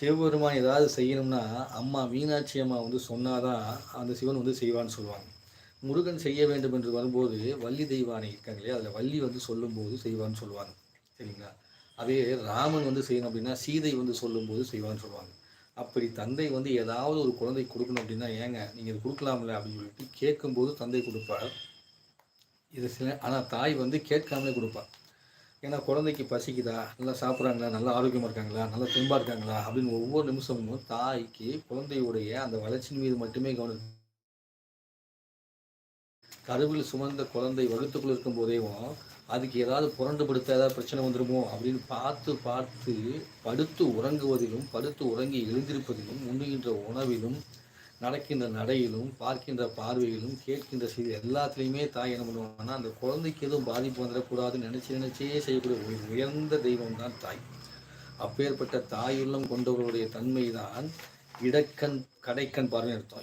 சிவபெருமான் ஏதாவது செய்யணும்னா அம்மா மீனாட்சி அம்மா வந்து சொன்னாதான் அந்த சிவன் வந்து செய்வான்னு சொல்லுவாங்க. முருகன் செய்ய வேண்டும் என்று வரும்போது வள்ளி தெய்வானை இருக்காங்க இல்லையா? அதில் வள்ளி வந்து சொல்லும்போது செய்வான்னு சொல்லுவாங்க. சரிங்களா? அதே ராமன் வந்து செய்யணும் அப்படின்னா சீதை வந்து சொல்லும்போது செய்வான்னு சொல்லுவாங்க. அப்படி தந்தை வந்து ஏதாவது ஒரு குழந்தை கொடுக்கணும் அப்படின்னா ஏங்க நீங்கள் இது கொடுக்கலாம்ல அப்படின்னு சொல்லிட்டு கேட்கும்போது தந்தை கொடுப்பார். இது சில ஆனால் தாய் வந்து கேட்காமலே கொடுப்பா ஏன்னா குழந்தைக்கு பசிக்குதா? நல்லா சாப்பிட்றாங்களா? நல்லா ஆரோக்கியமாக இருக்காங்களா? நல்லா தெம்பாக இருக்காங்களா? அப்படின்னு ஒவ்வொரு நிமிஷமும் தாய்க்கு குழந்தையுடைய அந்த வளர்ச்சியின் மீது மட்டுமே கவனம் கருவில் சுமந்த குழந்தை வகுத்துக்குள்ள இருக்கும் போதேவும் அதுக்கு ஏதாவது புரண்டு படுத்த ஏதாவது பிரச்சனை வந்துருமோ அப்படின்னு பார்த்து பார்த்து படுத்து உறங்குவதிலும் படுத்து உறங்கி எழுந்திருப்பதிலும் உண்ணுகின்ற உணவிலும் நடக்கின்ற நடையிலும் பார்க்கின்ற பார்வையிலும் கேட்கின்ற செய்தி எல்லாத்துலேயுமே தாய் என்ன பண்ணுவாங்கன்னா அந்த குழந்தைக்கு எதுவும் பாதிப்பு வந்துடக்கூடாதுன்னு நினச்சி நினச்சே செய்யக்கூடிய ஒரு உயர்ந்த தெய்வம் தான் தாய். அப்பேற்பட்ட தாயுள்ளம் கொண்டவர்களுடைய தன்மை தான் இடக்கண் கடைக்கண் பார்வை அர்த்தம்.